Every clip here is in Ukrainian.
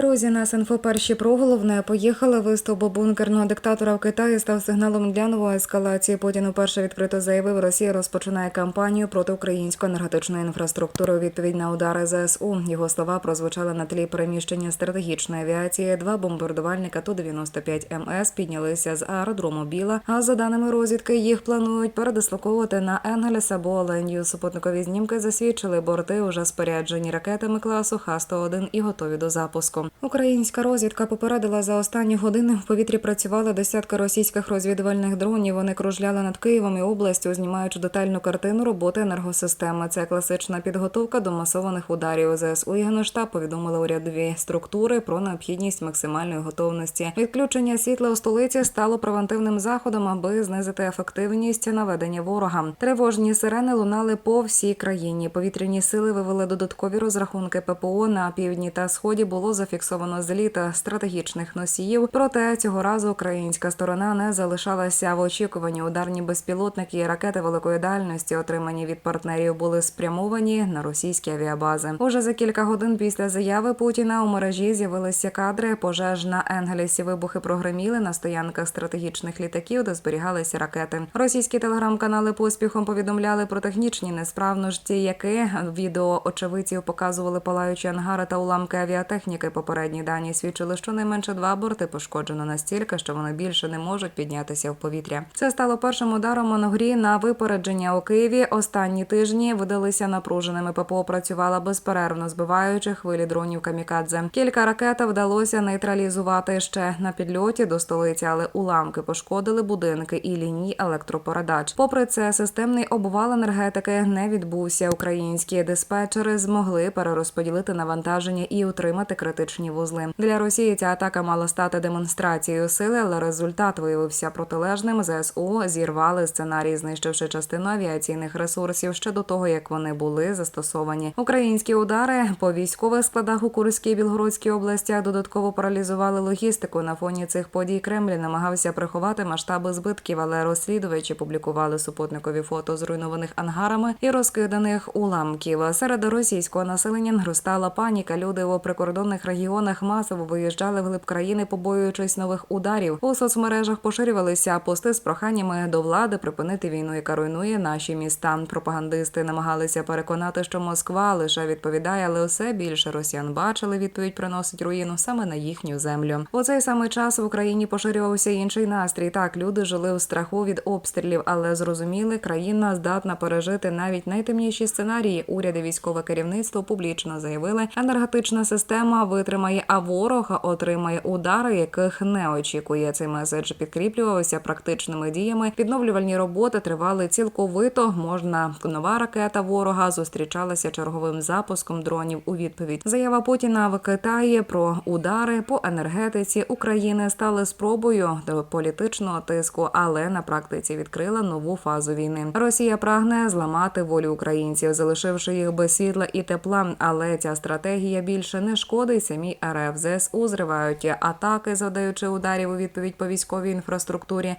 Друзі, нас інфо перші про головне поїхали. Виступ бункерного диктатора в Китаї став сигналом для нової ескалації. Путін уперше відкрито заявив, Росія розпочинає кампанію проти української енергетичної інфраструктури у відповідь на удари ЗСУ. Його слова прозвучали на тлі переміщення стратегічної авіації. Два бомбардувальника Ту-95 МС піднялися з аеродрому Біла. А за даними розвідки, їх планують передислоковувати на Енгельс або Оленью. Супутникові знімки засвідчили борти уже споряджені ракетами класу Х-101 і готові до запуску. Українська розвідка попередила за останні години в повітрі працювали десятки російських розвідувальних дронів. Вони кружляли над Києвом і областю, знімаючи детальну картину роботи енергосистеми. Це класична підготовка до масованих ударів. ЗСУ і Генштаб повідомили урядові структури про необхідність максимальної готовності. Відключення світла у столиці стало превентивним заходом, аби знизити ефективність наведення ворога. Тривожні сирени лунали по всій країні. Повітряні сили вивели додаткові розрахунки ППО на півдні та сході. Було зафіксовано зліт стратегічних носіїв. Проте цього разу українська сторона не залишалася в очікуванні. Ударні безпілотники і ракети великої дальності, отримані від партнерів, були спрямовані на російські авіабази. Уже за кілька годин після заяви Путіна у мережі з'явилися кадри пожеж на Енгелісі. Вибухи прогреміли на стоянках стратегічних літаків, де зберігалися ракети. Російські телеграм-канали поспіхом повідомляли про технічні несправності, які відео очевидців показували палаючі ангари та уламки авіатехніки. Попередні дані свідчили, що найменше два борти пошкоджено настільки, що вони більше не можуть піднятися в повітря. Це стало першим ударом Моногрі на випередження у Києві. Останні тижні видалися напруженими. ППО працювала безперервно, збиваючи хвилі дронів камікадзе. Кілька ракет вдалося нейтралізувати ще на підльоті до столиці, але уламки пошкодили будинки і лінії електропередач. Попри це, системний обвал енергетики не відбувся. Українські диспетчери змогли перерозподілити навантаження і утримати критичні вузли. Для Росії ця атака мала стати демонстрацією сили, але результат виявився протилежним. ЗСУ зірвали сценарій, знищивши частину авіаційних ресурсів ще до того, як вони були застосовані. Українські удари по військових складах у Курській Білгородській областях додатково паралізували логістику. На фоні цих подій Кремль намагався приховати масштаби збитків, але розслідувачі публікували супутникові фото зруйнованих ангарами і розкиданих уламків. Серед російського населення зростала паніка. Люди у прикордонних регіонах масово виїжджали вглиб країни, побоюючись нових ударів. У соцмережах поширювалися пости з проханнями до влади припинити війну, яка руйнує наші міста. Пропагандисти намагалися переконати, що Москва лише відповідає, але усе більше росіян бачили відповідь приносить руїну саме на їхню землю. У цей самий час в Україні поширювався інший настрій. Так люди жили у страху від обстрілів, але зрозуміли, країна здатна пережити навіть найтемніші сценарії. Уряди військове керівництво публічно заявили, енергетична система витримає, а ворог отримає удари, яких не очікує. Цей меседж підкріплювався практичними діями. Відновлювальні роботи тривали цілковито. Можна нова ракета ворога зустрічалася черговим запуском дронів у відповідь. Заява Путіна в Китаї про удари по енергетиці України стали спробою до політичного тиску, але на практиці відкрила нову фазу війни. Росія прагне зламати волю українців, залишивши їх без світла і тепла. Але ця стратегія більше не шкодить РФ. ЗСУ зривають атаки, задаючи ударів у відповідь по військовій інфраструктурі.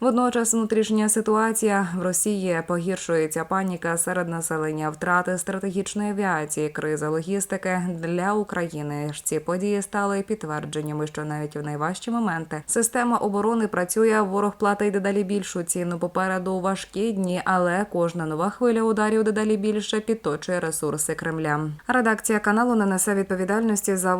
Водночас внутрішня ситуація в Росії погіршується. Паніка серед населення, втрати стратегічної авіації, криза логістики для України. Ці події стали підтвердженнями, що навіть в найважчі моменти система оборони працює. Ворог платить дедалі більшу ціну. Попереду важкі дні, але кожна нова хвиля ударів дедалі більше підточує ресурси Кремля. Редакція каналу не несе відповідальності за